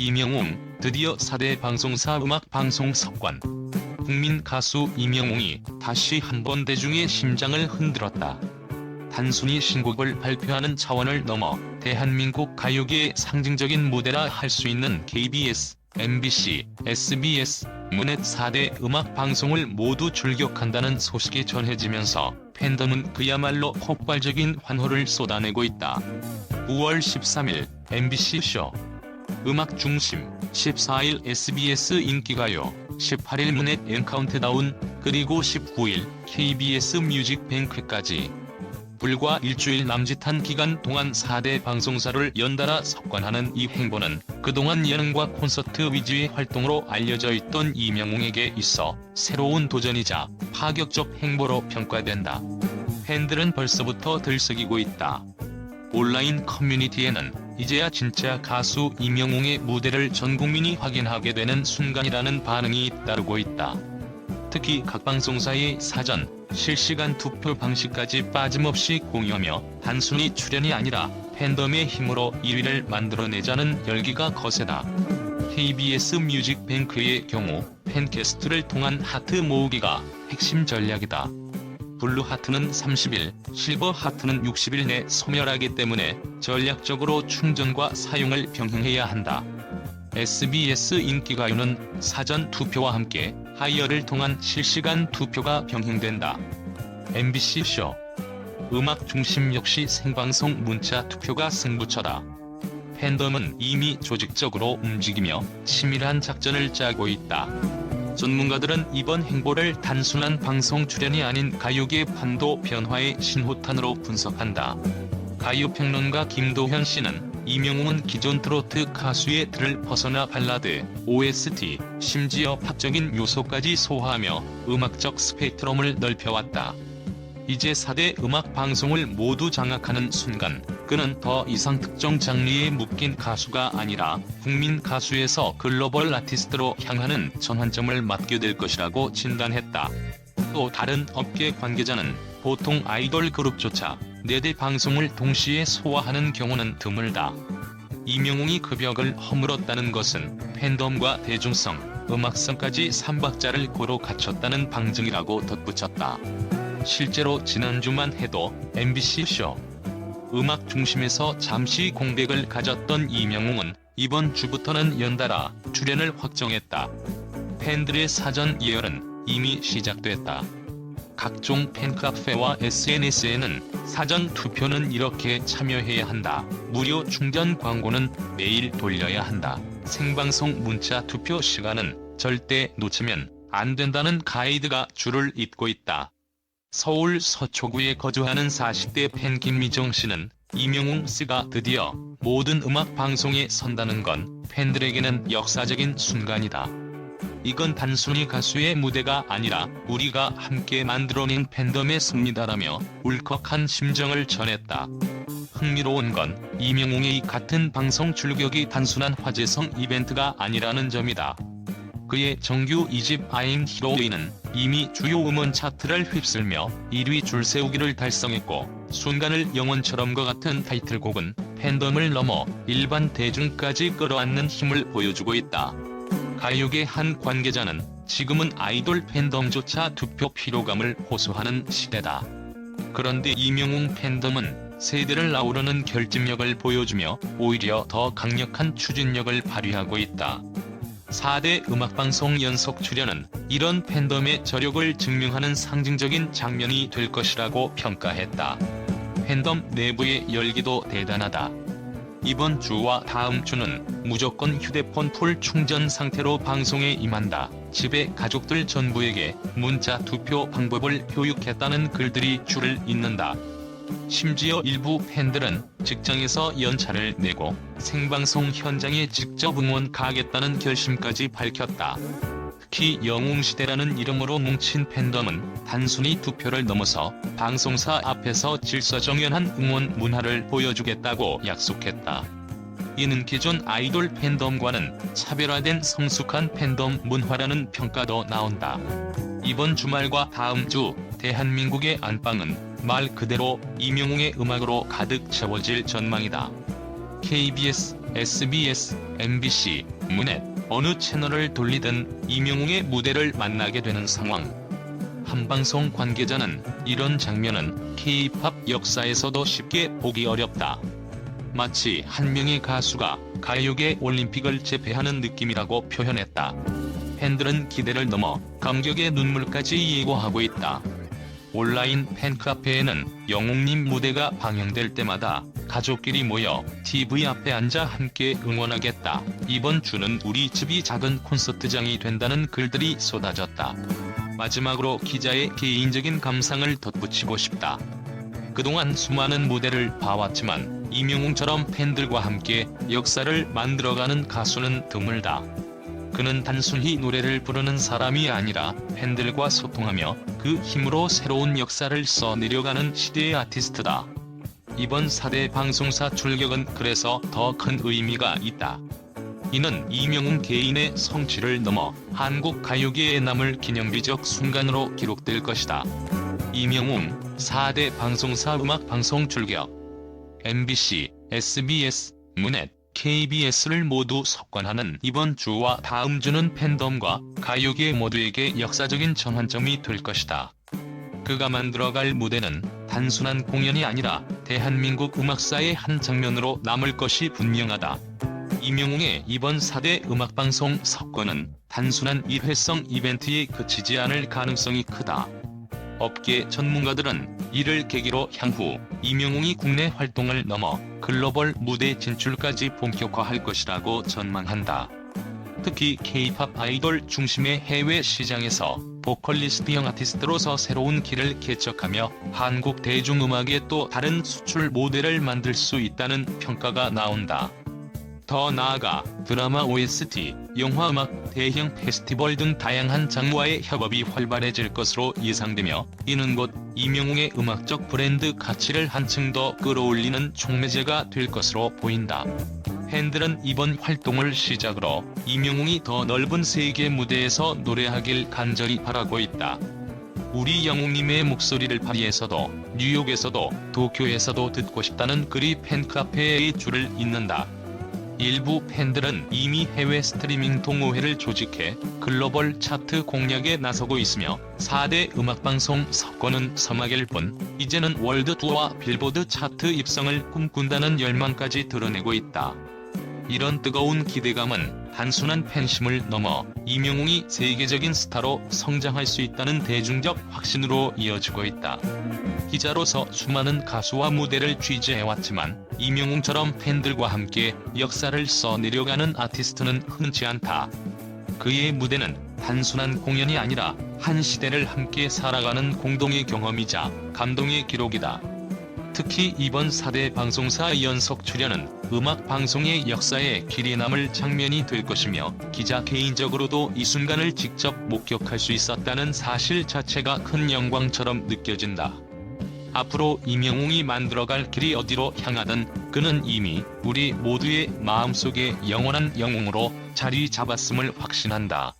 이명웅 드디어 4대 방송사 음악 방송 석관. 국민 가수 이명웅이 다시 한번 대중의 심장을 흔들었다. 단순히 신곡을 발표하는 차원을 넘어 대한민국 가요계의 상징적인 무대라 할 수 있는 KBS, MBC, SBS, 문넷 4대 음악 방송을 모두 출격한다는 소식이 전해지면서 팬덤은 그야말로 폭발적인 환호를 쏟아내고 있다. 5월 13일 MBC 쇼 음악 중심 14일 SBS 인기가요 18일 문넷 엔카운트다운 그리고 19일 KBS 뮤직 뱅크까지 불과 일주일 남짓한 기간 동안 4대 방송사를 연달아 석관하는 이 행보는 그동안 예능과 콘서트 위주의 활동으로 알려져 있던 이명웅에게 있어 새로운 도전이자 파격적 행보로 평가된다. 팬들은 벌써부터 들썩이고 있다. 온라인 커뮤니티에는 이제야 진짜 가수 이명웅의 무대를 전 국민이 확인하게 되는 순간이라는 반응이 따르고 있다. 특히 각 방송사의 사전, 실시간 투표 방식까지 빠짐없이 공유하며 단순히 출연이 아니라 팬덤의 힘으로 1위를 만들어내자는 열기가 거세다. KBS 뮤직뱅크의 경우 팬캐스트를 통한 하트 모으기가 핵심 전략이다. 블루 하트는 30일, 실버 하트는 60일 내 소멸하기 때문에 전략적으로 충전과 사용을 병행해야 한다. SBS 인기가요는 사전 투표와 함께 하이어를 통한 실시간 투표가 병행된다. MBC 쇼 음악 중심 역시 생방송 문자 투표가 승부처다. 팬덤은 이미 조직적으로 움직이며 치밀한 작전을 짜고 있다. 전문가들은 이번 행보를 단순한 방송 출연이 아닌 가요계 판도 변화의 신호탄으로 분석한다. 가요평론가 김도현 씨는 이명웅은 기존 트로트 가수의 틀을 벗어나 발라드, OST, 심지어 팝적인 요소까지 소화하며 음악적 스펙트럼을 넓혀왔다. 이제 4대 음악 방송을 모두 장악하는 순간 그는 더 이상 특정 장르에 묶인 가수가 아니라 국민 가수에서 글로벌 아티스트로 향하는 전환점을 맞게 될 것이라고 진단했다. 또 다른 업계 관계자는 보통 아이돌 그룹조차 4대 방송을 동시에 소화하는 경우는 드물다. 이명웅이 그 벽을 허물었다는 것은 팬덤과 대중성, 음악성까지 삼박자를 고루 갖췄다는 방증이라고 덧붙였다. 실제로 지난주만 해도 MBC 쇼 음악 중심에서 잠시 공백을 가졌던 이명웅은 이번 주부터는 연달아 출연을 확정했다. 팬들의 사전 예열은 이미 시작됐다. 각종 팬카페와 SNS에는 사전 투표는 이렇게 참여해야 한다. 무료 충전 광고는 매일 돌려야 한다. 생방송 문자 투표 시간은 절대 놓치면 안 된다는 가이드가 줄을 잇고 있다. 서울 서초구에 거주하는 40대 팬 김미정 씨는 이명웅 씨가 드디어 모든 음악 방송에 선다는 건 팬들에게는 역사적인 순간이다. 이건 단순히 가수의 무대가 아니라 우리가 함께 만들어낸 팬덤의 승리다라며 울컥한 심정을 전했다. 흥미로운 건 이명웅의 이 같은 방송 출격이 단순한 화제성 이벤트가 아니라는 점이다. 그의 정규 2집 I'm Hero인은 이미 주요 음원 차트를 휩쓸며 1위 줄세우기를 달성했고 순간을 영원처럼과 같은 타이틀곡은 팬덤을 넘어 일반 대중까지 끌어안는 힘을 보여주고 있다. 가요계 한 관계자는 지금은 아이돌 팬덤조차 투표 피로감을 호소하는 시대다. 그런데 이명웅 팬덤은 세대를 아우르는 결집력을 보여주며 오히려 더 강력한 추진력을 발휘하고 있다. 4대 음악방송 연속 출연은 이런 팬덤의 저력을 증명하는 상징적인 장면이 될 것이라고 평가했다. 팬덤 내부의 열기도 대단하다. 이번 주와 다음 주는 무조건 휴대폰 풀 충전 상태로 방송에 임한다. 집에 가족들 전부에게 문자 투표 방법을 교육했다는 글들이 줄을 잇는다. 심지어 일부 팬들은 직장에서 연차를 내고 생방송 현장에 직접 응원 가겠다는 결심까지 밝혔다. 특히 영웅시대라는 이름으로 뭉친 팬덤은 단순히 투표를 넘어서 방송사 앞에서 질서정연한 응원 문화를 보여주겠다고 약속했다. 이는 기존 아이돌 팬덤과는 차별화된 성숙한 팬덤 문화라는 평가도 나온다. 이번 주말과 다음 주 대한민국의 안방은 말 그대로 이명웅의 음악으로 가득 채워질 전망이다. KBS SBS, MBC, 문넷 어느 채널을 돌리든 이명웅의 무대를 만나게 되는 상황. 한 방송 관계자는 이런 장면은 K-팝 역사에서도 쉽게 보기 어렵다. 마치 한 명의 가수가 가요계 올림픽을 제패하는 느낌이라고 표현했다. 팬들은 기대를 넘어 감격의 눈물까지 예고하고 있다. 온라인 팬카페에는 영웅님 무대가 방영될 때마다 가족끼리 모여 TV 앞에 앉아 함께 응원하겠다. 이번 주는 우리 집이 작은 콘서트장이 된다는 글들이 쏟아졌다. 마지막으로 기자의 개인적인 감상을 덧붙이고 싶다. 그동안 수많은 무대를 봐왔지만 이명웅처럼 팬들과 함께 역사를 만들어가는 가수는 드물다. 그는 단순히 노래를 부르는 사람이 아니라 팬들과 소통하며 그 힘으로 새로운 역사를 써내려가는 시대의 아티스트다. 이번 4대 방송사 출격은 그래서 더 큰 의미가 있다. 이는 이명웅 개인의 성취를 넘어 한국 가요계에 남을 기념비적 순간으로 기록될 것이다. 이명웅 4대 방송사 음악 방송 출격 MBC, SBS, 문넷, KBS를 모두 석관하는 이번 주와 다음 주는 팬덤과 가요계 모두에게 역사적인 전환점이 될 것이다. 그가 만들어갈 무대는 단순한 공연이 아니라 대한민국 음악사의 한 장면으로 남을 것이 분명하다. 이명웅의 이번 4대 음악방송 석권은 단순한 일회성 이벤트에 그치지 않을 가능성이 크다. 업계 전문가들은 이를 계기로 향후 이명웅이 국내 활동을 넘어 글로벌 무대 진출까지 본격화할 것이라고 전망한다. 특히 K-팝 아이돌 중심의 해외 시장에서 보컬리스트 형 아티스트로서 새로운 길을 개척하며 한국 대중음악의 또 다른 수출 모델을 만들 수 있다는 평가가 나온다. 더 나아가 드라마 OST, 영화 음악, 대형 페스티벌 등 다양한 장르와의 협업이 활발해질 것으로 예상되며 이는 곧 이명웅의 음악적 브랜드 가치를 한층 더 끌어올리는 촉매제가 될 것으로 보인다. 팬들은 이번 활동을 시작으로 이명웅이 더 넓은 세계 무대에서 노래하길 간절히 바라고 있다. 우리 영웅님의 목소리를 파리에서도 뉴욕에서도 도쿄에서도 듣고 싶다는 글이 팬카페에 줄을 잇는다. 일부 팬들은 이미 해외 스트리밍 동호회를 조직해 글로벌 차트 공략에 나서고 있으며 4대 음악방송 석권은 서막일 뿐 이제는 월드 투어와 빌보드 차트 입성을 꿈꾼다는 열망까지 드러내고 있다. 이런 뜨거운 기대감은 단순한 팬심을 넘어 이명웅이 세계적인 스타로 성장할 수 있다는 대중적 확신으로 이어지고 있다. 기자로서 수많은 가수와 무대를 취재해왔지만 이명웅처럼 팬들과 함께 역사를 써내려가는 아티스트는 흔치 않다. 그의 무대는 단순한 공연이 아니라 한 시대를 함께 살아가는 공동의 경험이자 감동의 기록이다. 특히 이번 4대 방송사 연속 출연은 음악 방송의 역사에 길이 남을 장면이 될 것이며 기자 개인적으로도 이 순간을 직접 목격할 수 있었다는 사실 자체가 큰 영광처럼 느껴진다. 앞으로 이명웅이 만들어갈 길이 어디로 향하든 그는 이미 우리 모두의 마음속에 영원한 영웅으로 자리 잡았음을 확신한다.